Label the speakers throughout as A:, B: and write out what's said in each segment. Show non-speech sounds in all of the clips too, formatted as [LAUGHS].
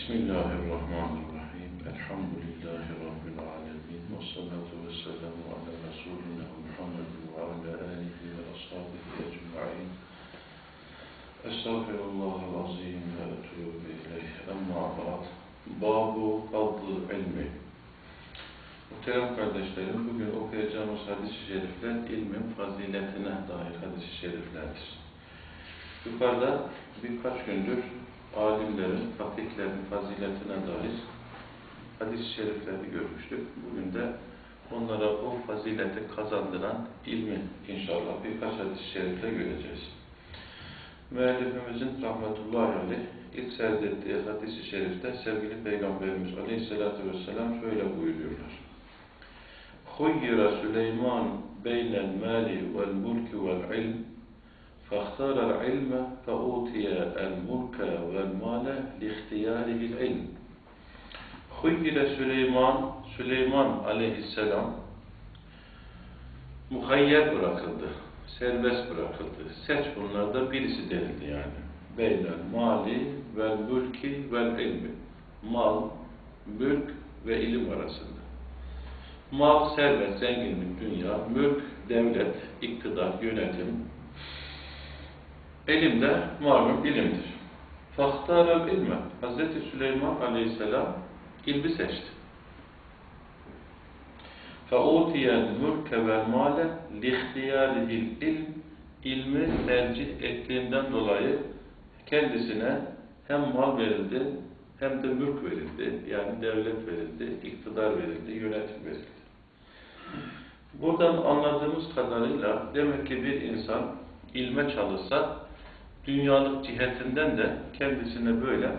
A: Bismillahirrahmanirrahim. Elhamdülillahi Rabbil alemin. Ve salatu ve selamu ala Resulina Muhammedin ve ala alihi ve ashabihi ecma'in. Estağfirullah azim ve etûbü ileyh. Emma ba'd. Babu fadlı ilmi. Muhterem kardeşlerim, bugün okuyacağımız hadis-i şerifler ilmin faziletine dair hadis-i şeriflerdir. Yukarıda birkaç gündür alimlerin, fakihlerin faziletine dair hadis-i şerifleri görmüştük. Bugün de onlara o fazileti kazandıran ilmi inşallah birkaç hadis-i şerifle göreceğiz. Müellifimizin rahmetullahi aleyh ilk serdettiği hadis-i şerifte sevgili Peygamberimiz aleyhissalatü vesselam şöyle buyuruyorlar. Beynel mali vel mulki vel ilm فاختار العلم فأوتي الملك والمال لاختياره العلم خير Süleyman Süleyman aleyhisselam muhayyer bırakıldı, serbest bırakıldı. Seç bunlarda birisi denildi yani. Beynel mali vel mülki vel ilmi. Mal, mülk ve ilim arasında. Mal, servet, zenginlik, dünya, mülk, devlet, iktidar, yönetim, Elimde malum ilimdir. Fahtaral ilme. Hz. Süleyman aleyhisselam ilmi seçti. فَاُوْتِيَ الْمُلْكَ وَالْمَالَ لِخْتِيَالِهِ ilm ilmi tercih ettiğinden dolayı kendisine hem mal verildi hem de mülk verildi. Yani devlet verildi, iktidar verildi, yönetim verildi. Buradan anladığımız kadarıyla demek ki bir insan ilme çalışsa dünyalık cihetinden de kendisine böyle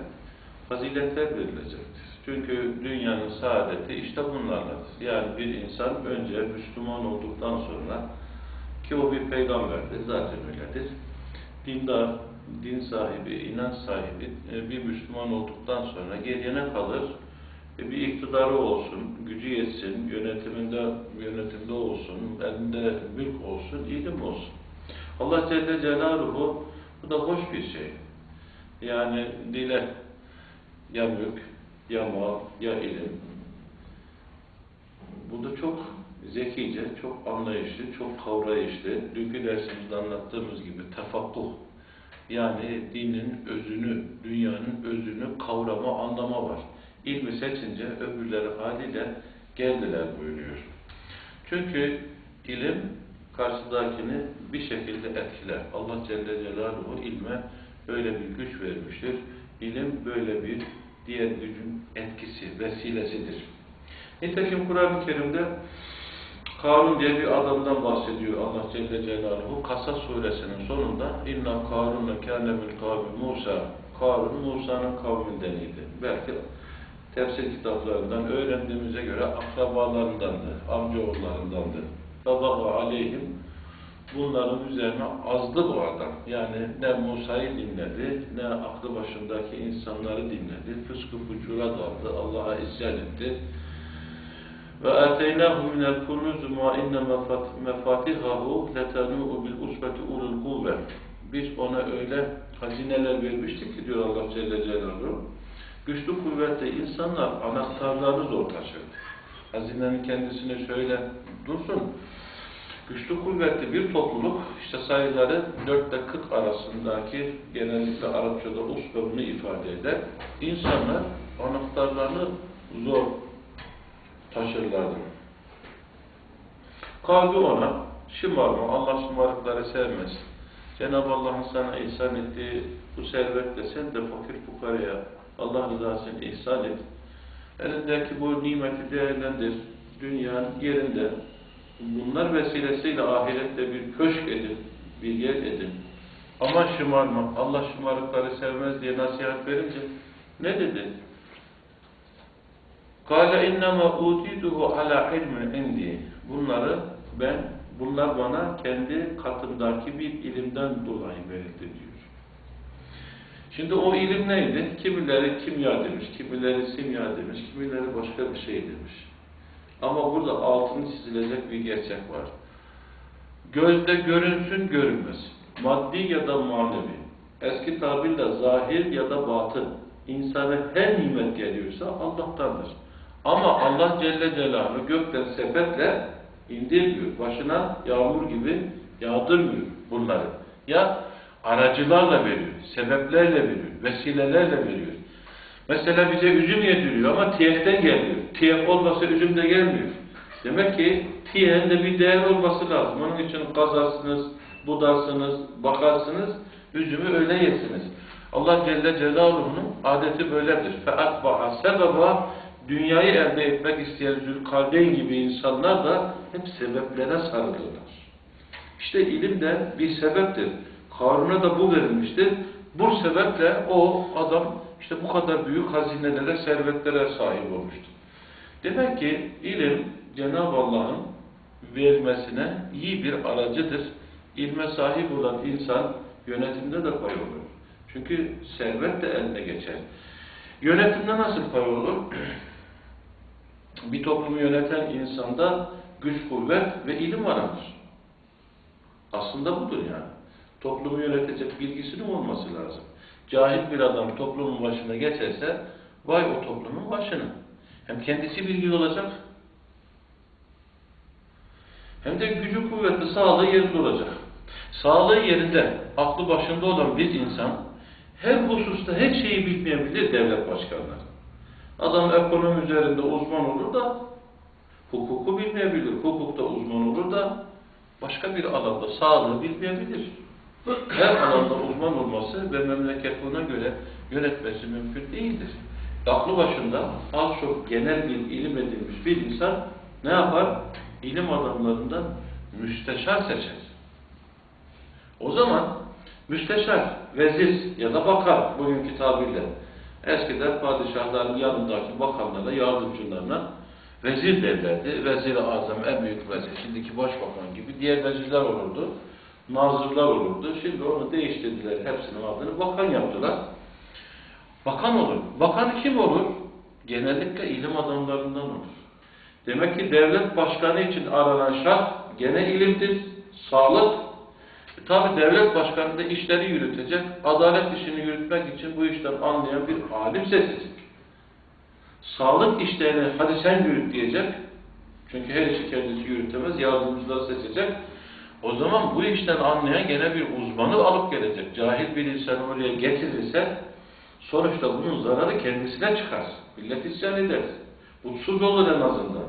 A: faziletler verilecektir. Çünkü dünyanın saadeti işte bunlarladır. Yani bir insan önce Müslüman olduktan sonra ki o bir peygamberdir, zaten öyledir. Dindar, din sahibi, inanç sahibi bir Müslüman olduktan sonra geriye ne kalır? Bir iktidarı olsun, gücü yetsin, yönetiminde yönetimde olsun, elinde mülk olsun, ilim olsun. Allah Celle Celaluhu bu da hoş bir şey. Yani dile ya mülk, ya mal, ya ilim. Bu da çok zekice, çok anlayışlı, çok kavrayışlı. Dünkü dersimizde anlattığımız gibi tefakkuh. Yani dinin özünü, dünyanın özünü kavrama, anlama var. İlmi seçince öbürleri haliyle geldiler buyuruyor. Çünkü ilim karşıdakini bir şekilde etkiler. Allah Celle Celaluhu ilme böyle bir güç vermiştir. İlim böyle bir diğer gücün etkisi, vesilesidir. Nitekim Kur'an-ı Kerim'de Karun diye bir adamdan bahsediyor Allah Celle Celaluhu. Kasas suresinin sonunda inna Karun kâne min kavmi Musa Karun Musa'nın kavmindeniydi. Belki tefsir kitaplarından öğrendiğimize göre akrabalarındandı, amcaoğullarındandı. Babaga aleyhim bunların üzerine azdı bu adam. Yani ne Musa'yı dinledi, ne aklı başındaki insanları dinledi. Fıskı fucura daldı, Allah'a isyan etti. Ve minel kunuz ma inne mefatihahu letenu'u bil usbeti ulul kuvve. Biz ona öyle hazineler vermiştik ki diyor Allah Celle Celaluhu. Güçlü kuvvetli insanlar anahtarlarını zor taşırdı. Hazinenin kendisine şöyle dursun. Güçlü kuvvetli bir topluluk, işte sayıları 4 ile 40 arasındaki genellikle Arapçada usbe bunu ifade eder. İnsanlar anahtarlarını zor taşırlardı. Kalbi ona, şımarma, Allah şımarıkları sevmez. Cenab-ı Allah'ın sana ihsan ettiği bu servetle sen de fakir fukaraya Allah rızasını ihsan et. Elindeki bu nimeti değerlendir. Dünyanın yerinde. Bunlar vesilesiyle ahirette bir köşk edin, bir yer edin. Ama şımarma, Allah şımarıkları sevmez diye nasihat verince ne dedi? Kale innema utiduhu ala ilmin indi. Bunları ben, bunlar bana kendi katımdaki bir ilimden dolayı verildi diyor. Şimdi o ilim neydi? Kimileri kimya demiş, kimileri simya demiş, kimileri başka bir şey demiş. Ama burada altını çizilecek bir gerçek var. Gözde görünsün görünmez. Maddi ya da manevi. Eski tabirle zahir ya da batın. insana her nimet geliyorsa Allah'tandır. Ama Allah Celle Celaluhu gökten sepetle indirmiyor. Başına yağmur gibi yağdırmıyor bunları. Ya aracılarla veriyor, sebeplerle veriyor, vesilelerle veriyor. Mesela bize üzüm yediriyor ama tiyekten geliyor. Tiyek olmasa üzüm de gelmiyor. Demek ki tiyeğin de bir değer olması lazım. Onun için kazarsınız, budarsınız, bakarsınız, üzümü öyle yesiniz. Allah Celle Celaluhu'nun adeti böyledir. فَاَتْبَعَ سَبَبَا Dünyayı elde etmek isteyen Zülkarneyn gibi insanlar da hep sebeplere sarılırlar. İşte ilim de bir sebeptir. Karun'a da bu verilmiştir. Bu sebeple o adam işte bu kadar büyük hazinelere, servetlere sahip olmuştur. Demek ki ilim Cenab-ı Allah'ın vermesine iyi bir aracıdır. İlme sahip olan insan yönetimde de pay olur. Çünkü servet de eline geçer. Yönetimde nasıl pay olur? [CLEARS THROAT] bir toplumu yöneten insanda güç, kuvvet ve ilim aranır. Aslında budur yani. Toplumu yönetecek bilgisinin olması lazım. Cahil bir adam toplumun başına geçerse, vay o toplumun başına. Hem kendisi bilgi olacak, hem de gücü kuvvetli, sağlığı yerinde olacak. Sağlığı yerinde, aklı başında olan bir insan, her hususta her şeyi bilmeyebilir devlet başkanları. Adam ekonomi üzerinde uzman olur da, hukuku bilmeyebilir. Hukukta uzman olur da, başka bir alanda sağlığı bilmeyebilir. Her alanda uzman olması ve memleketine göre yönetmesi mümkün değildir. Aklı başında az çok genel bir ilim edilmiş bir insan ne yapar? İlim adamlarından müsteşar seçer. O zaman müsteşar, vezir ya da bakan bugünkü tabirle eskiden padişahların yanındaki bakanlara, yardımcılarına vezir derlerdi. Vezir-i azam, en büyük vezir, şimdiki başbakan gibi diğer vezirler olurdu. Nazırlar olurdu. Şimdi onu değiştirdiler. Hepsinin adını bakan yaptılar. Bakan olur. Bakan kim olur? Genellikle ilim adamlarından olur. Demek ki devlet başkanı için aranan şart gene ilimdir, sağlık. E, Tabi devlet başkanı da işleri yürütecek, adalet işini yürütmek için bu işten anlayan bir alim seçecek. Sağlık işlerini hadi sen yürüt diyecek. Çünkü her işi kendisi yürütemez, yardımcıları seçecek. O zaman bu işten anlayan gene bir uzmanı alıp gelecek. Cahil bir insan oraya getirirse sonuçta bunun zararı kendisine çıkar. Millet isyan eder. Mutsuz olur en azından.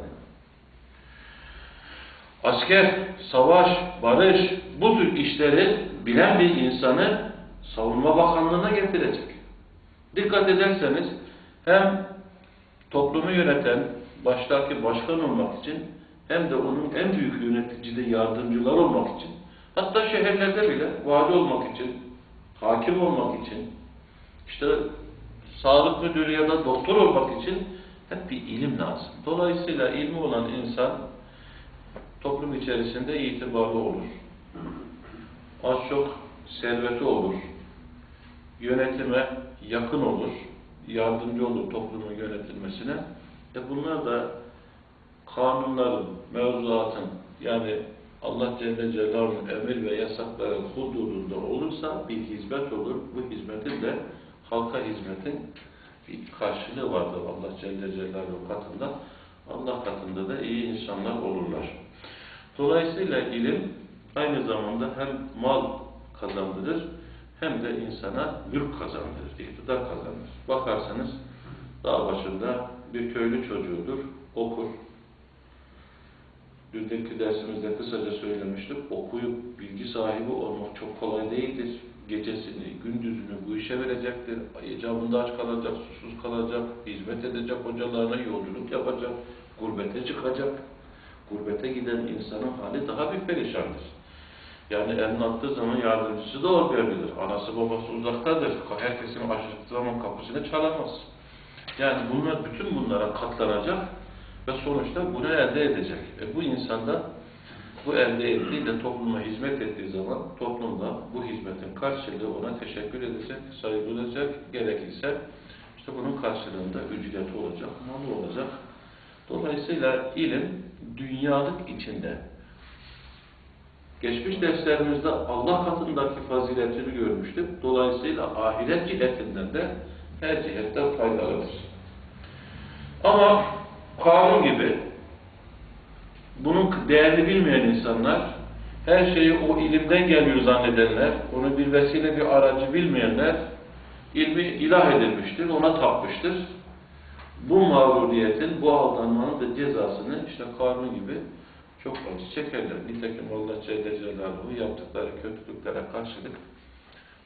A: Asker, savaş, barış, bu tür işleri bilen bir insanı savunma bakanlığına getirecek. Dikkat ederseniz hem toplumu yöneten, baştaki başkan olmak için hem de onun en büyük yöneticide yardımcılar olmak için hatta şehirlerde bile vali olmak için, hakim olmak için işte sağlık müdürü ya da doktor olmak için hep bir ilim lazım. Dolayısıyla ilmi olan insan toplum içerisinde itibarlı olur. Az çok serveti olur. Yönetime yakın olur. Yardımcı olur toplumun yönetilmesine. E bunlar da kanunların, mevzuatın yani Allah Celle Celaluhu'nun emir ve yasakları hududunda olursa bir hizmet olur. Bu hizmetin de halka hizmetin bir karşılığı vardır Allah Celle Celaluhu katında. Allah katında da iyi insanlar olurlar. Dolayısıyla ilim aynı zamanda hem mal kazandırır hem de insana mülk kazandırır, iktidar kazandırır. Bakarsanız dağ başında bir köylü çocuğudur, okur. Dünkü dersimizde kısaca söylemiştik. Okuyup bilgi sahibi olmak çok kolay değildir. Gecesini, gündüzünü bu işe verecektir. Ecabında aç kalacak, susuz kalacak, hizmet edecek hocalarına, yolculuk yapacak, gurbete çıkacak. Gurbete giden insanın hali daha bir perişandır. Yani elini attığı zaman yardımcısı da olmayabilir. Anası babası uzaktadır. Herkesin açtığı zaman kapısını çalamaz. Yani bunlar, bütün bunlara katlanacak ve sonuçta bunu elde edecek. E bu insanda bu elde ettiğiyle topluma hizmet ettiği zaman toplumda bu hizmetin karşılığı ona teşekkür edecek, saygı duyacak, gerekirse işte bunun karşılığında ücreti olacak, malı olacak. Dolayısıyla ilim dünyalık içinde geçmiş derslerimizde Allah katındaki faziletini görmüştük. Dolayısıyla ahiret cihetinden de her cihetten faydalıdır. Ama kanun gibi bunun değerini bilmeyen insanlar, her şeyi o ilimden geliyor zannedenler, onu bir vesile bir aracı bilmeyenler, ilmi ilah edilmiştir, ona tapmıştır. Bu mağruriyetin, bu aldanmanın da cezasını işte kanun gibi çok acı çekerler. Nitekim Allah Celle Celaluhu yaptıkları kötülüklere karşılık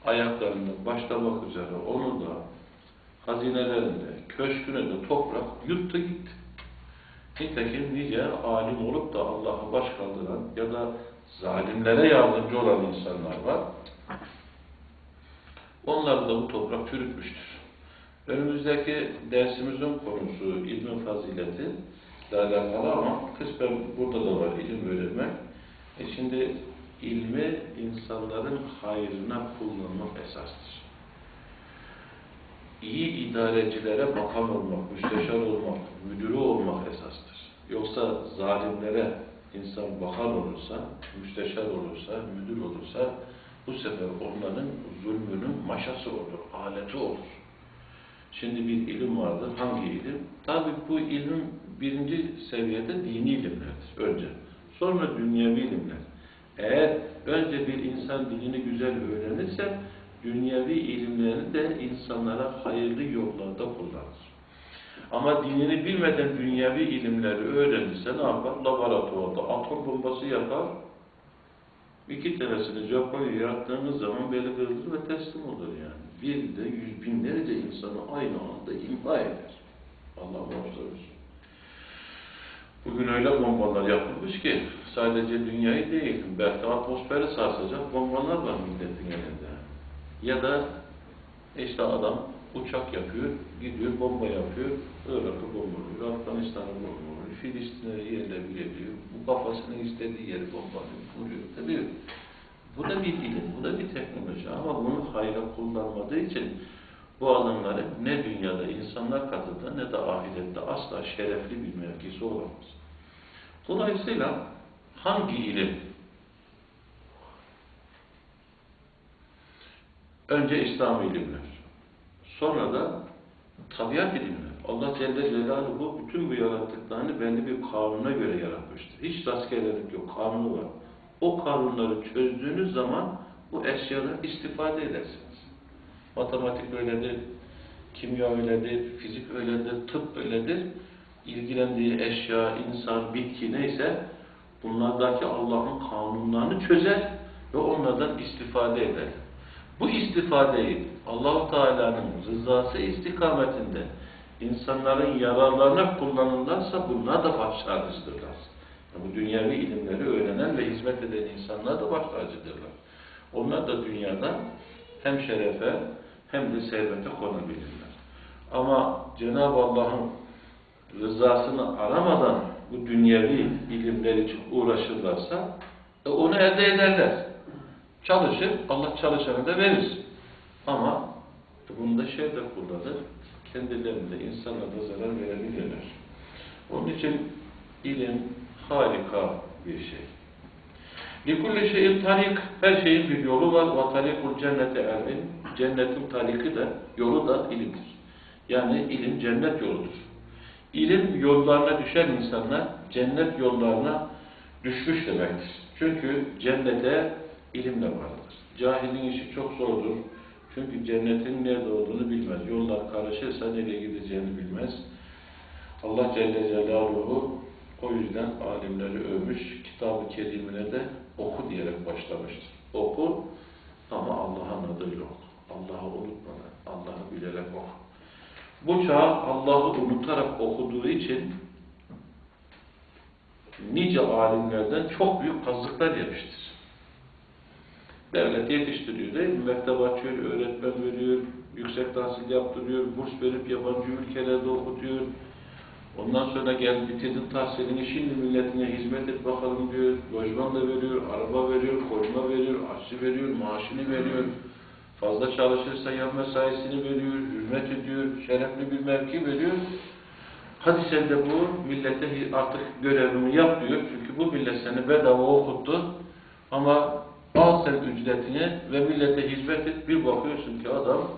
A: ayaklarında başlamak üzere onu da hazinelerinde, köşküne de toprak yuttu gitti. Nitekim nice alim olup da Allah'ı baş kaldıran ya da zalimlere yardımcı olan insanlar var. Onları da bu toprak çürütmüştür. Önümüzdeki dersimizin konusu ilmin fazileti ile alakalı ama kısmen burada da var ilim öğrenmek. E şimdi ilmi insanların hayrına kullanmak esastır. İyi idarecilere bakan olmak, müsteşar olmak, müdürü olmak esastır. Yoksa zalimlere insan bakan olursa, müsteşar olursa, müdür olursa bu sefer onların zulmünün maşası olur, aleti olur. Şimdi bir ilim vardır. Hangi ilim? Tabi bu ilim birinci seviyede dini ilimlerdir önce. Sonra dünyevi ilimler. Eğer önce bir insan dinini güzel öğrenirse dünyevi ilimlerini de insanlara hayırlı yollarda kullanır. Ama dinini bilmeden dünyevi ilimleri öğrenirse ne yapar? Laboratuvarda atom bombası yapar. İki tanesini Japonya'ya attığınız zaman beli kırılır ve teslim olur yani. Bir de yüz binlerce insanı aynı anda imha eder. Allah muhafaza Bugün öyle bombalar yapılmış ki sadece dünyayı değil, belki atmosferi sarsacak bombalar var milletin elinde. Ya da işte adam uçak yapıyor, gidiyor bomba yapıyor, Irak'ı bombalıyor, Afganistan'ı bombalıyor, Filistin'e yerle bir ediyor, bu kafasının istediği yeri bombalıyor, vuruyor, tabii. Bu da bir ilim, bu da bir teknoloji ama bunu hayra kullanmadığı için bu adamların ne dünyada insanlar katında ne de ahirette asla şerefli bir mevkisi olamaz. Dolayısıyla hangi ilim? Önce İslam ilimler. Sonra da tabiat ilimler. Allah Celle Celaluhu bütün bu yarattıklarını belli bir kanuna göre yaratmıştır. Hiç rastgelelik yok, kanunu var. O kanunları çözdüğünüz zaman bu eşyadan istifade edersiniz. Matematik öyledir, kimya öyledir, fizik öyledir, tıp öyledir. İlgilendiği eşya, insan, bitki neyse bunlardaki Allah'ın kanunlarını çözer ve onlardan istifade eder. Bu istifadeyi Allahu Teala'nın rızası istikametinde insanların yararlarına kullanırlarsa bunlar da baş tacıdırlar. Bu dünyevi ilimleri öğrenen ve hizmet eden insanlar da baş tacıdırlar. Onlar da dünyada hem şerefe hem de servete konabilirler. Ama Cenab-ı Allah'ın rızasını aramadan bu dünyevi ilimler için uğraşırlarsa e onu elde ederler. Çalışır, Allah çalışanı da verir. Ama bunda şey de kullanır, kendilerinde insanlara zarar verebilirler. Onun için ilim harika bir şey. Likulli şeyin tarik, her şeyin bir yolu var. Ve tarikul cennete ermin. Cennetin tariki de, yolu da ilimdir. Yani ilim cennet yoludur. İlim yollarına düşen insanlar cennet yollarına düşmüş demektir. Çünkü cennete ilimle vardır. Cahilin işi çok zordur. Çünkü cennetin nerede olduğunu bilmez. Yollar karışırsa nereye gideceğini bilmez. Allah Celle Celaluhu o yüzden alimleri övmüş. Kitab-ı Kerimine de oku diyerek başlamıştır. Oku ama Allah'ın adıyla oku. Allah'ı unutmadan, Allah'ı bilerek oku. Bu çağ Allah'ı unutarak okuduğu için nice alimlerden çok büyük kazıklar yemiştir. Devlet yetiştiriyor değil mi? Mektep açıyor, öğretmen veriyor, yüksek tahsil yaptırıyor, burs verip yabancı ülkelerde okutuyor. Ondan sonra gel bitirdin tahsilini, şimdi milletine hizmet et bakalım diyor. Lojman da veriyor, araba veriyor, koruma veriyor, aşçı veriyor, maaşını veriyor. Fazla çalışırsa yan mesaisini veriyor, hürmet ediyor, şerefli bir mevki veriyor. Hadi sen de bu millete artık görevimi yap diyor. Çünkü bu millet seni bedava okuttu. Ama al sen ücretini ve millete hizmet et. Bir bakıyorsun ki adam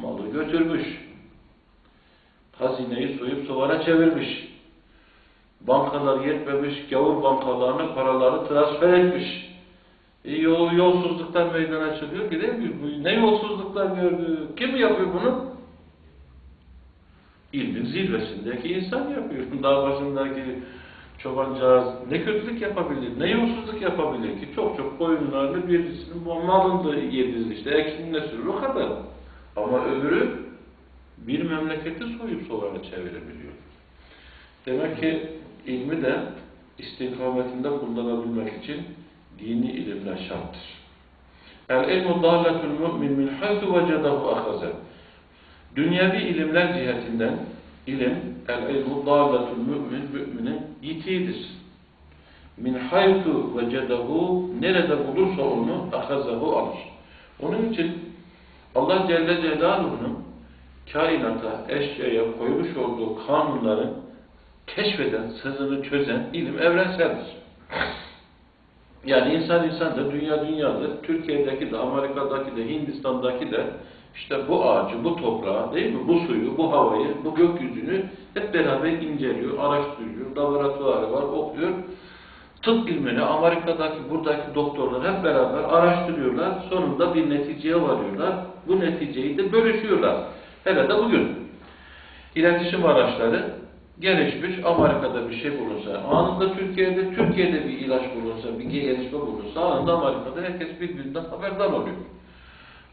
A: malı götürmüş. Hazineyi soyup suvara çevirmiş. Bankalar yetmemiş, gavur bankalarına paraları transfer etmiş. E, yol, yolsuzluklar meydana çıkıyor ki değil mi? Ne yolsuzluklar gördü? Kim yapıyor bunu? İlmin zirvesindeki insan yapıyor. [LAUGHS] Dağ başındaki çobancağız ne kötülük yapabilir, ne yolsuzluk yapabilir ki? Çok çok koyunlarını birisinin malını yedirdi işte, eksinle sürür o kadar. Ama öbürü bir memleketi soyup soğanı çevirebiliyor. Demek ki ilmi de istikametinde kullanabilmek için dini ilimler şarttır. El ilmu dâletül mü'min min haythu vecedahu ahaze. Dünyevi ilimler cihetinden ilim, el ilmu dâletül mü'min, müminin yitiğidir. Min haythu vecedahu, nerede bulursa onu ahazahu alır. Onun için Allah Celle Celaluhu'nun kainata, eşyaya koymuş olduğu kanunların keşfeden, sızını çözen ilim evrenseldir. Yani insan insandır, dünya dünyadır. Türkiye'deki de, Amerika'daki de, Hindistan'daki de işte bu ağacı, bu toprağı, değil mi? Bu suyu, bu havayı, bu gökyüzünü hep beraber inceliyor, araştırıyor, laboratuvarı var, okuyor. Tıp ilmini Amerika'daki, buradaki doktorlar hep beraber araştırıyorlar. Sonunda bir neticeye varıyorlar. Bu neticeyi de bölüşüyorlar. Hele de bugün. İletişim araçları gelişmiş, Amerika'da bir şey bulunsa, anında Türkiye'de, Türkiye'de bir ilaç bulunsa, bir gelişme bulunsa, anında Amerika'da herkes birbirinden haberdar oluyor.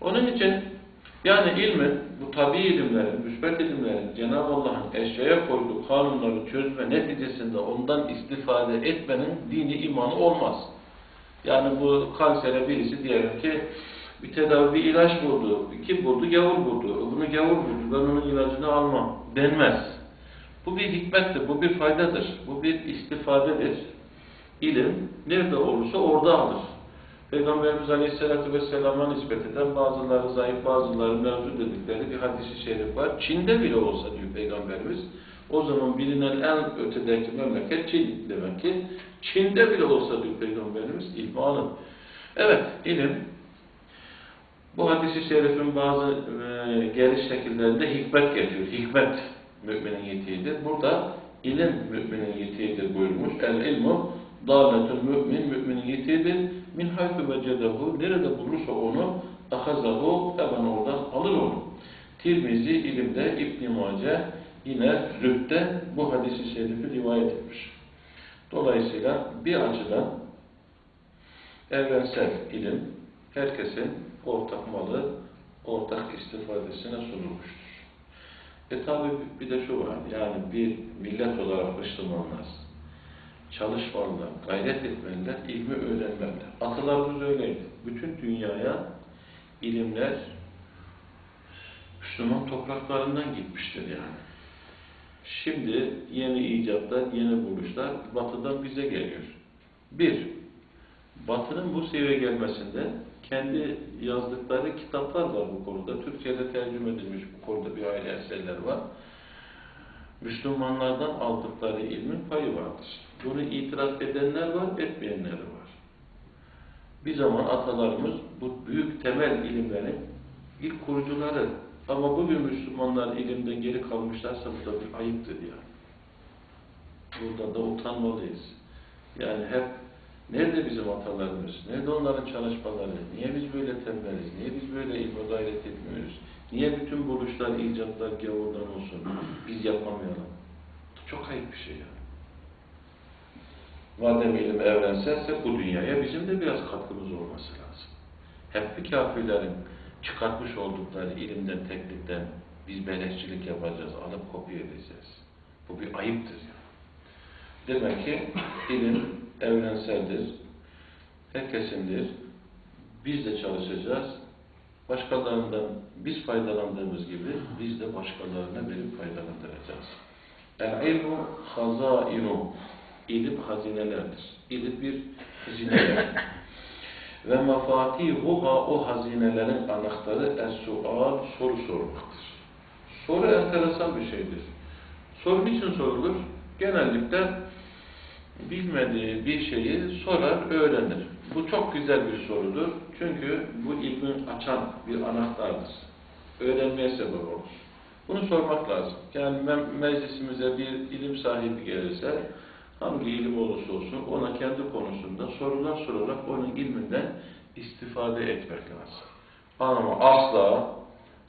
A: Onun için yani ilmin, bu tabi ilimlerin, müsbet ilimlerin, Cenab-ı Allah'ın eşyaya koyduğu kanunları çözme neticesinde ondan istifade etmenin dini imanı olmaz. Yani bu kansere birisi diyelim ki bir tedavi, bir ilaç buldu. Kim buldu? Gavur buldu. Bunu gavur buldu. Ben onun ilacını almam. Denmez. Bu bir hikmettir, bu bir faydadır, bu bir istifadedir. İlim nerede olursa orada alır. Peygamberimiz Aleyhisselatü Vesselam'a nispet eden bazıları zayıf, bazıları mevzu dedikleri bir hadisi şerif var. Çin'de bile olsa diyor Peygamberimiz, o zaman bilinen en ötedeki memleket Çin demek ki. Çin'de bile olsa diyor Peygamberimiz ilmi alın. Evet, ilim bu hadisi şerifin bazı e, geliş şekillerinde hikmet getiriyor. Hikmet müminin yetiğidir. Burada ilim müminin yetiğidir buyurmuş. El ilmu dâletül mümin müminin yetiğidir. Min haythu vecedehu nerede bulursa onu ahazahu hemen oradan alır onu. Tirmizi ilimde İbn-i Mace yine zühde bu hadisi şerifi rivayet etmiş. Dolayısıyla bir açıdan evrensel ilim herkesin ortak malı, ortak istifadesine sunulmuştur. E tabi bir de şu var, yani bir millet olarak Müslümanlar çalışmalılar, gayret etmeliler, ilmi öğrenmeliler. Atalarımız öyleydi. Bütün dünyaya ilimler Müslüman topraklarından gitmiştir yani. Şimdi yeni icatlar, yeni buluşlar batıdan bize geliyor. Bir, batının bu seviyeye gelmesinde kendi yazdıkları kitaplar var bu konuda. Türkçe'de tercüme edilmiş bu konuda bir aile eserler var. Müslümanlardan aldıkları ilmin payı vardır. Bunu itiraf edenler var, etmeyenler var. Bir zaman atalarımız bu büyük temel ilimlerin ilk kurucuları. Ama bugün Müslümanlar ilimden geri kalmışlarsa bu da bir ayıptır yani. Burada da utanmalıyız. Yani hep Nerede bizim atalarımız? Nerede onların çalışmaları? Niye biz böyle tembeliz? Niye biz böyle ilme gayret etmiyoruz? Niye bütün buluşlar, icatlar gavurdan olsun? Biz yapamayalım. Çok ayıp bir şey yani. Madem ilim evrenselse bu dünyaya bizim de biraz katkımız olması lazım. Hep bir kafirlerin çıkartmış oldukları ilimden, teknikten biz beleşçilik yapacağız, alıp kopya edeceğiz. Bu bir ayıptır yani. Demek ki ilim evrenseldir, herkesindir. Biz de çalışacağız. Başkalarından biz faydalandığımız gibi biz de başkalarına verip faydalandıracağız. El-ilmu hazainu. İlim hazinelerdir. İlim bir hazineler. [LAUGHS] Ve mefatihuha o hazinelerin anahtarı es-sual soru sormaktır. Soru enteresan bir şeydir. Soru niçin sorulur? Genellikle bilmediği bir şeyi sorar, öğrenir. Bu çok güzel bir sorudur. Çünkü bu ilmi açan bir anahtardır. Öğrenmeye sebep olur. Bunu sormak lazım. Yani me- meclisimize bir ilim sahibi gelirse, hangi ilim olursa olsun ona kendi konusunda sorular sorarak onun ilminden istifade etmek lazım. Ama asla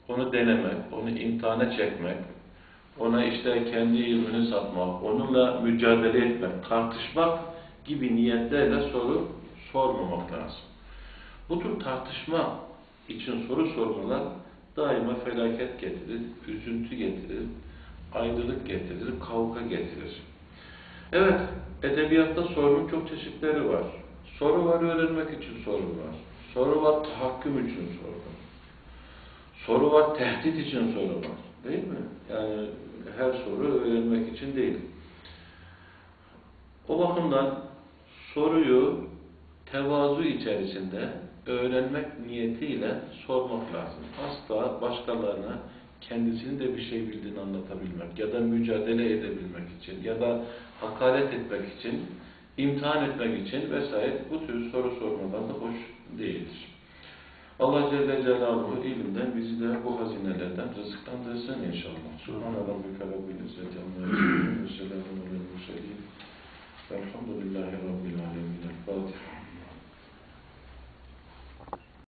A: onu denemek, onu imtihana çekmek, ona işte kendi ilmini satmak, onunla mücadele etmek, tartışmak gibi niyetlerle soru sormamak lazım. Bu tür tartışma için soru sormalar daima felaket getirir, üzüntü getirir, ayrılık getirir, kavga getirir. Evet, edebiyatta sorunun çok çeşitleri var. Soru var öğrenmek için soru var. Soru var tahakküm için soru var. Soru var tehdit için soru var. Değil mi? Yani her soru öğrenmek için değil. O bakımdan soruyu tevazu içerisinde öğrenmek niyetiyle sormak lazım. Asla başkalarına kendisinin de bir şey bildiğini anlatabilmek ya da mücadele edebilmek için ya da hakaret etmek için, imtihan etmek için vesaire bu tür soru sormadan da hoş değildir. Allah Celle Celaluhu ilimden bizi de bu hazinelerden rızıklandırsın inşallah. Subhan rabbike rabbil izzeti amma yasifun ve selamun aleyhi ve sellem. Elhamdülillahi rabbil alemin. Fatiha.